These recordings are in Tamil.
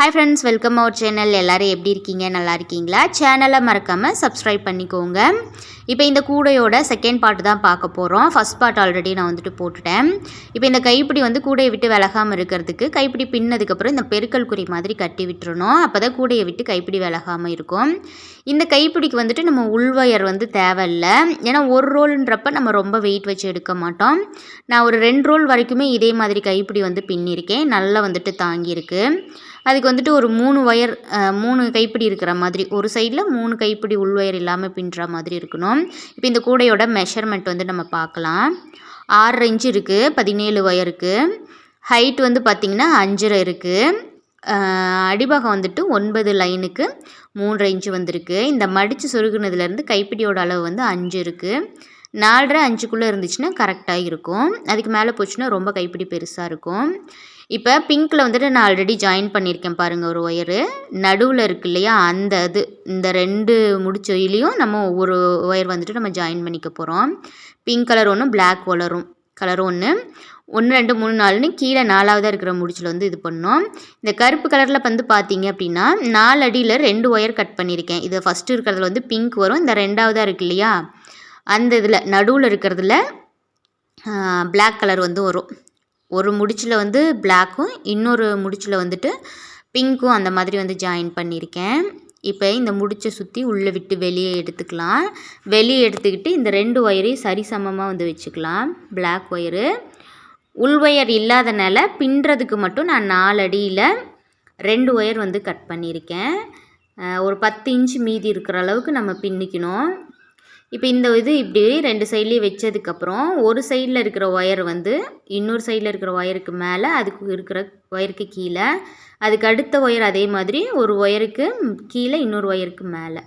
Hi friends welcome our channel எல்லோரும் எப்படி இருக்கீங்க? நல்லா இருக்கீங்களா? சேனலை மறக்காமல் சப்ஸ்கிரைப் பண்ணிக்கோங்க. இப்போ இந்த கூடையோட செகண்ட் பார்ட் தான் பார்க்க போகிறோம் ஃபஸ்ட் பார்ட் ஆல்ரெடி நான் வந்துட்டு போட்டுட்டேன். இப்போ இந்த கைப்பிடி வந்து கூடையை விட்டு விலகாமல் இருக்கிறதுக்கு கைப்பிடி பின்னதுக்கப்புறம் இந்த பெருக்கல் குறி மாதிரி கட்டி விட்டுறணும். அப்போ தான் கூடையை விட்டு கைப்பிடி விலகாமல் இருக்கும். இந்த கைப்பிடிக்கு வந்துட்டு நம்ம உள்வயர் வந்து தேவையில்லை. ஏன்னா ஒரு ரோல்ன்றப்ப நம்ம ரொம்ப வெயிட் வச்சு எடுக்க மாட்டோம். நான் ஒரு ரெண்டு ரோல் வரைக்குமே இதே மாதிரி கைப்பிடி வந்து பின்னிருக்கேன். நல்லா வந்துட்டு தாங்கியிருக்கு. அதுக்கு வந்துட்டு ஒரு மூணு ஒயர் மூணு கைப்பிடி இருக்கிற மாதிரி ஒரு சைடில் மூணு கைப்பிடி உள் ஒயர் இல்லாமல் பின்னுற மாதிரி இருக்கணும். இப்போ இந்த கூடையோட மெஷர்மெண்ட் வந்து நம்ம பார்க்கலாம். ஆறரை இன்ச்சு இருக்குது பதினேழு ஒயருக்கு ஹைட் வந்து பார்த்திங்கன்னா அஞ்சரை இருக்குது அடிபாகம் வந்துட்டு ஒன்பது லைனுக்கு மூன்றரை இன்ச்சு வந்திருக்கு. இந்த மடித்து சொருகுனதுலேருந்து கைப்பிடியோட அளவு வந்து அஞ்சு இருக்குது நாலரை அஞ்சுக்குள்ளே இருந்துச்சுன்னா கரெக்டாக இருக்கும். அதுக்கு மேலே போச்சுன்னா ரொம்ப கைப்பிடி பெருசாக இருக்கும். இப்போ பிங்க்கில் வந்துட்டு நான் ஆல்ரெடி ஜாயின் பண்ணியிருக்கேன் பாருங்கள் ஒரு ஒயரு நடுவில் இருக்கு இல்லையா? அந்த இது இந்த ரெண்டு முடிச்சொயிலையும் நம்ம ஒவ்வொரு ஒயர் வந்துட்டு நம்ம ஜாயின் பண்ணிக்க போகிறோம் பிங்க் கலர் ஒன்று பிளாக் கலரும் கலரும் ஒன்று ஒன்று ரெண்டு மூணு நாலுன்னு கீழே நாலாவதாக இருக்கிற முடிச்சில் வந்து இது பண்ணோம். இந்த கருப்பு கலரில் வந்து பார்த்தீங்க அப்படின்னா நாலு அடியில் ரெண்டு ஒயர் கட் பண்ணியிருக்கேன். இது ஃபஸ்ட்டு இருக்கிறதுல வந்து பிங்க் வரும் இந்த ரெண்டாவதாக இருக்கு இல்லையா? அந்த இதில் நடுவில் இருக்கிறதுல பிளாக் கலர் வந்து வரும். ஒரு முடிச்சில் வந்து பிளாக்கும் இன்னொரு முடிச்சில் வந்துட்டு பிங்க்கும் அந்த மாதிரி வந்து ஜாயின் பண்ணியிருக்கேன் இப்போ இந்த முடிச்சை சுற்றி உள்ளே விட்டு வெளியே எடுத்துக்கலாம். வெளியே எடுத்துக்கிட்டு இந்த ரெண்டு ஒயரையும் சரிசமமாக வந்து வச்சுக்கலாம். பிளாக் ஒயரு உள் ஒயர் இல்லாதனால பின்னுறதுக்கு மட்டும் நான் நாலு அடியில் ரெண்டு ஒயர் வந்து கட் பண்ணியிருக்கேன் ஒரு பத்து இன்ச்சு மீதி இருக்கிற அளவுக்கு நம்ம பின்னிக்கணும். இப்போ இந்த இது இப்படி ரெண்டு சைட்லேயும் வச்சதுக்கப்புறம் ஒரு சைடில் இருக்கிற ஒயர் வந்து இன்னொரு சைடில் இருக்கிற ஒயருக்கு மேலே அதுக்கு இருக்கிற ஒயருக்கு கீழே அதுக்கு அடுத்த ஒயர் அதே மாதிரி ஒரு ஒயருக்கு கீழே இன்னொரு ஒயருக்கு மேலே.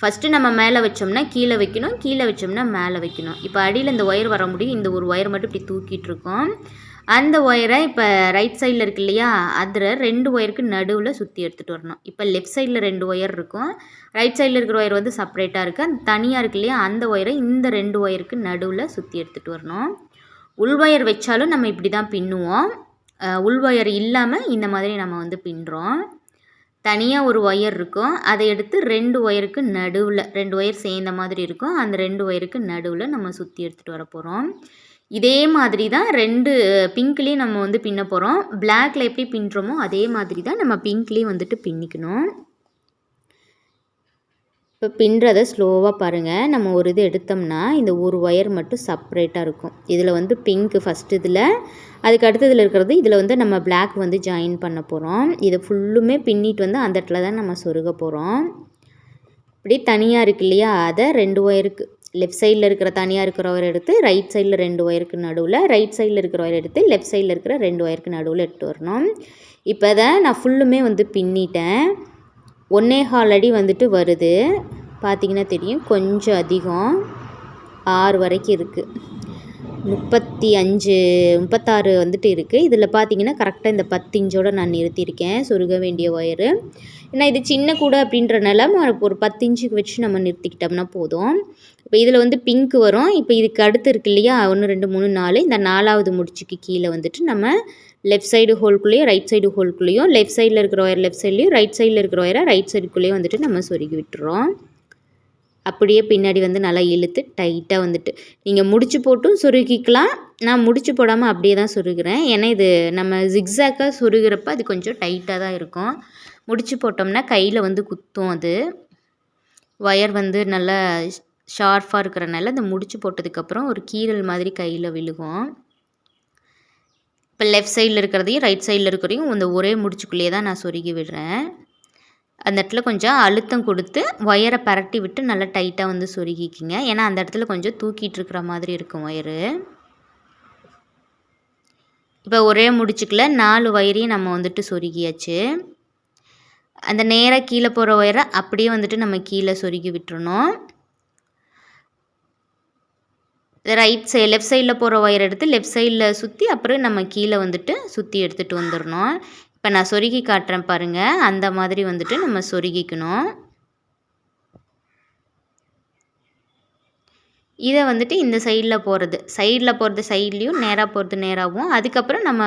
ஃபஸ்ட்டு நம்ம மேலே வச்சோம்னா கீழே வைக்கணும் கீழே வச்சோம்னா மேலே வைக்கணும். இப்போ அடியில் இந்த ஒயர் வர முடியும். இந்த ஒரு ஒயர் மட்டும் இப்படி தூக்கிட்டு இருக்கோம். அந்த ஒயரை இப்போ ரைட் சைடில் இருக்கு இல்லையா? அதில் ரெண்டு ஒயருக்கு நடுவில் சுற்றி எடுத்துகிட்டு வரணும். இப்போ லெஃப்ட் சைடில் ரெண்டு ஒயர் இருக்கும். ரைட் சைடில் இருக்கிற ஒயர் வந்து செப்பரேட்டாக இருக்குது அந்த தனியாக இருக்கு இல்லையா? அந்த ஒயரை இந்த ரெண்டு ஒயருக்கு நடுவில் சுற்றி எடுத்துகிட்டு வரணும். உள் ஒயர் வச்சாலும் நம்ம இப்படி தான் பின்னுவோம் உள் ஒயர் இல்லாமல் இந்த மாதிரி நம்ம வந்து பின்னுறோம் தனியாக ஒரு ஒயர் இருக்கும். அதை எடுத்து ரெண்டு ஒயருக்கு நடுவில் ரெண்டு ஒயர் சேர்ந்த மாதிரி இருக்கும். அந்த ரெண்டு ஒயருக்கு நடுவில் நம்ம சுற்றி எடுத்துகிட்டு வர போகிறோம் இதே மாதிரி தான் ரெண்டு பிங்க்லேயும் நம்ம வந்து பின்ன போகிறோம் பிளாக்கில் எப்படி பின்னுறோமோ அதே மாதிரி தான் நம்ம பிங்க்லேயும் வந்துட்டு பின்னிக்கணும். இப்போ பின்னுறதை ஸ்லோவாக பாருங்கள் நம்ம ஒரு இது எடுத்தோம்னா இந்த ஒரு ஒயர் மட்டும் செப்ரேட்டாக இருக்கும். இதில் வந்து பிங்க்கு ஃபஸ்ட்டு இதில் அதுக்கு அடுத்ததில் இருக்கிறது இதில் வந்து நம்ம பிளாக் வந்து ஜாயின் பண்ண போகிறோம் இதை ஃபுல்லுமே பின்னிட்டு வந்து அந்த இடத்துல தான் நம்ம சொருக போகிறோம் இப்படி தனியாக இருக்கு இல்லையா? அதை ரெண்டு ஒயருக்கு லெஃப்ட் சைடில் இருக்கிற தனியாக இருக்கிற ஒயர் எடுத்து ரைட் சைடில் ரெண்டு ஒயருக்கு நடுவில் ரைட் சைடில் இருக்கிற ஒயர் எடுத்து லெஃப்ட் சைடில் இருக்கிற ரெண்டு ஒயருக்கு நடுவில் எடுத்து வரணும். இப்போ தான் நான் ஃபுல்லுமே வந்து பின்னிட்டேன். ஒன்றே ஹால் அடி வந்துட்டு வருது. பார்த்திங்கன்னா தெரியும் கொஞ்சம் அதிகம். ஆறு வரைக்கும் இருக்குது முப்பத்தி அஞ்சு முப்பத்தாறு வந்துட்டு இருக்குது இதில் பார்த்தீங்கன்னா கரெக்டாக இந்த பத்து இஞ்சோடு நான் நிறுத்தியிருக்கேன். சொருக வேண்டிய ஒயரு ஏன்னா இது சின்ன கூடை அப்படின்றனால ஒரு பத்து இன்ச்சுக்கு வச்சு நம்ம நிறுத்திக்கிட்டோம்னா போதும். இப்போ இதில் வந்து பிங்க் வரும். இப்போ இதுக்கு அடுத்து இருக்கு இல்லையா? ஒன்று ரெண்டு மூணு நாலு. இந்த நாலாவது முடிச்சுக்கு கீழே வந்துட்டு நம்ம லெஃப்ட் சைடு ஹோல்குள்ளேயும் ரைட் சைடு ஹோல்குள்ளேயும் லெஃப்ட் சைடில் இருக்கிற ஒயர் லெஃப்ட் சைட்லேயும் ரைட் சைடில் இருக்கிற ஒயரை ரைட் சைடுக்குள்ளேயும் வந்துட்டு நம்ம சொருகி விட்டுறோம். அப்படியே பின்னாடி வந்து நல்லா இழுத்து டைட்டாக வந்துட்டு. நீங்கள் முடிச்சு போட்டும் சுருக்கிக்கலாம். நான் முடிச்சு போடாமல் அப்படியே தான் சுருகிறேன் ஏன்னா இது நம்ம ஜிக்ஸாக்காக சுருகிறப்ப அது கொஞ்சம் டைட்டாக தான் இருக்கும். முடிச்சு போட்டோம்னா கையில் வந்து குத்தும் அது. ஒயர் வந்து நல்லா ஷார்ப்பாக இருக்கிறனால அந்த முடிச்சு போட்டதுக்கப்புறம் ஒரு கீரல் மாதிரி கையில் விழுகும். இப்போ லெஃப்ட் சைடில் இருக்கிறதையும் ரைட் சைடில் இருக்கிறதையும் இந்த ஒரே முடிச்சுக்குள்ளேயே தான் நான் சொருகி விடுறேன். அந்த இடத்துல கொஞ்சம் அழுத்தம் கொடுத்து ஒயரை பரட்டி விட்டு நல்லா டைட்டாக வந்து சொருகிக்கிங்க. ஏன்னா அந்த இடத்துல கொஞ்சம் தூக்கிட்டு இருக்கிற மாதிரி இருக்கும் ஒயரு. இப்போ ஒரே முடிச்சுக்கல நாலு ஒயரையும் நம்ம வந்துட்டு சொருகியாச்சு. அந்த நேராக கீழே போகிற ஒயரை அப்படியே வந்துட்டு நம்ம கீழே சொருகி விட்டுறணும். ரைட் சைடு லெஃப்ட் சைடில் போகிற ஒயர் எடுத்து லெஃப்ட் சைடில் சுற்றி அப்புறம் நம்ம கீழே வந்துட்டு சுற்றி எடுத்துகிட்டு வந்துடணும் இப்போ நான் சொருகி காட்டுறேன் பாருங்கள் அந்த மாதிரி வந்துட்டு நம்ம சொருகிக்கணும். இதை வந்துட்டு இந்த சைடில் போகிறது சைடில் போகிறது சைட்லேயும் நேராக போகிறது நேராகவும் அதுக்கப்புறம் நம்ம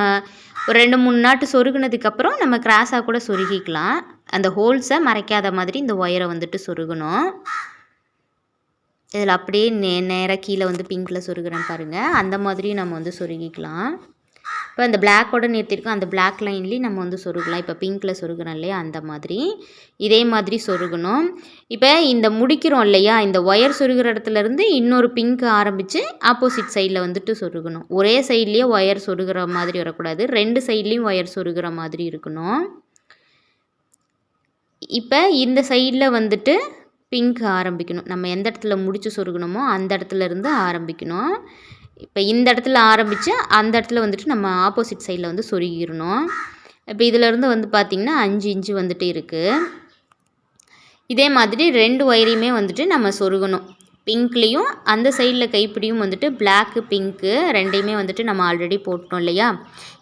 ஒரு ரெண்டு மூணு நாட்டு சொருகினதுக்கப்புறம் நம்ம கிராஸாக கூட சொருகிக்கலாம். அந்த ஹோல்ஸை மறைக்காத மாதிரி இந்த ஒயரை வந்துட்டு சொருகணும். இதில் அப்படியே நே நேராக கீழே வந்து பிங்க்கில் சொருகிறேன் பாருங்கள் அந்த மாதிரியும் நம்ம வந்து சொருகிக்கலாம். இப்போ அந்த பிளாக்கோட நிறுத்திருக்கோம். அந்த பிளாக் லைன்லேயும் நம்ம வந்து சொருகலாம். இப்போ பிங்க்கில் சொருகிறோம் இல்லையா? அந்த மாதிரி. இதே மாதிரி சொருகணும். இப்போ இந்த முடிக்கிறோம் இல்லையா? இந்த ஒயர் சொருகிற இடத்துலேருந்து இன்னொரு பிங்க் ஆரம்பித்து ஆப்போசிட் சைடில் வந்துட்டு சொருகணும். ஒரே சைட்லேயே ஒயர் சொருகிற மாதிரி வரக்கூடாது. ரெண்டு சைட்லேயும் ஒயர் சொருகிற மாதிரி இருக்கணும். இப்போ இந்த சைடில் வந்துட்டு பிங்க் ஆரம்பிக்கணும். நம்ம எந்த இடத்துல முடிச்சு சொருகணுமோ அந்த இடத்துல இருந்து ஆரம்பிக்கணும். இப்போ இந்த இடத்துல ஆரம்பித்து அந்த இடத்துல வந்துட்டு நம்ம ஆப்போசிட் சைடில் வந்து சொருகிடணும். இப்போ இதிலேருந்து வந்து பார்த்திங்கன்னா அஞ்சு இன்ச்சு வந்துட்டு இருக்குது இதே மாதிரி ரெண்டு ஒயரையுமே வந்துட்டு நம்ம சொருகணும். பிங்க்லேயும் அந்த சைடில் கைப்பிடியும் வந்துட்டு பிளாக்கு பிங்க்கு ரெண்டையுமே வந்துட்டு நம்ம ஆல்ரெடி போட்டோம் இல்லையா?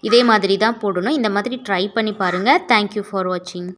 இதே மாதிரி தான் போடணும். இந்த மாதிரி ட்ரை பண்ணி பாருங்கள் தேங்க்யூ ஃபார் வாட்சிங்